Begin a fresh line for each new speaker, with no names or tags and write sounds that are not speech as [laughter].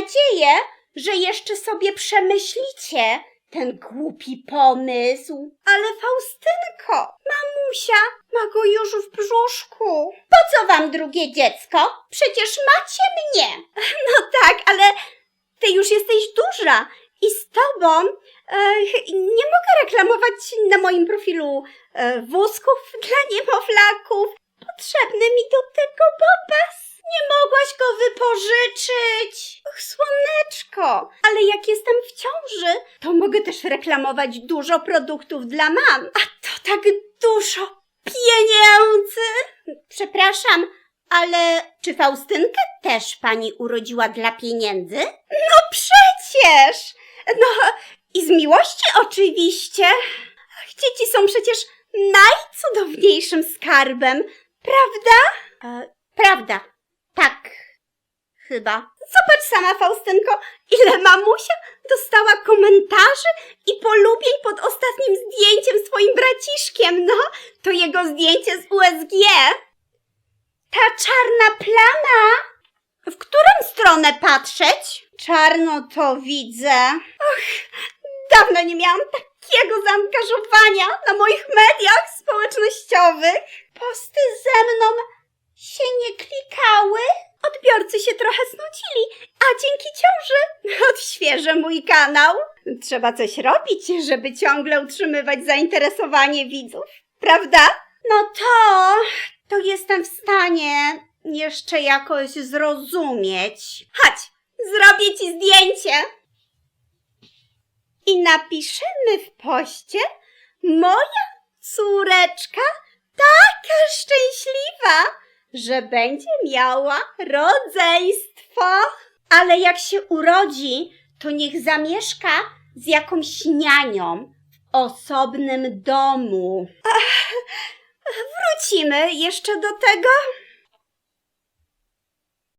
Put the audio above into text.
nadzieję, że jeszcze sobie przemyślicie ten głupi pomysł. Ale Faustynko, mamusia ma go już w brzuszku. Po co wam drugie dziecko? Przecież macie mnie. [laughs] No tak, ale ty już jesteś duża i z tobą e, nie mogę reklamować na moim profilu e, wózków dla niemowlaków. Potrzebny mi do tego bobas. Wypożyczyć. Och, słoneczko, ale jak jestem w ciąży, to mogę też reklamować dużo produktów dla mam. A to tak dużo pieniędzy. Przepraszam, ale czy Faustynkę też pani urodziła dla pieniędzy? No przecież! No i z miłości oczywiście. Dzieci są przecież najcudowniejszym skarbem, prawda? E, prawda, tak, chyba. Zobacz sama, Faustynko, ile mamusia dostała komentarzy i polubień pod ostatnim zdjęciem swoim braciszkiem. No, to jego zdjęcie z USG. Ta czarna plama. W którą stronę patrzeć? Czarno to widzę. Och, dawno nie miałam takiego zaangażowania na moich mediach społecznościowych. Posty ze mną się nie klikały. Odbiorcy się trochę snudzili, a dzięki ciąży odświeżę mój kanał. Trzeba coś robić, żeby ciągle utrzymywać zainteresowanie widzów, prawda? No to, to jestem w stanie jeszcze jakoś zrozumieć. Chodź, zrobię ci zdjęcie. I napiszemy w poście, moja córeczka że będzie miała rodzeństwo. Ale jak się urodzi, to niech zamieszka z jakąś nianią w osobnym domu. Ach, wrócimy jeszcze do tego.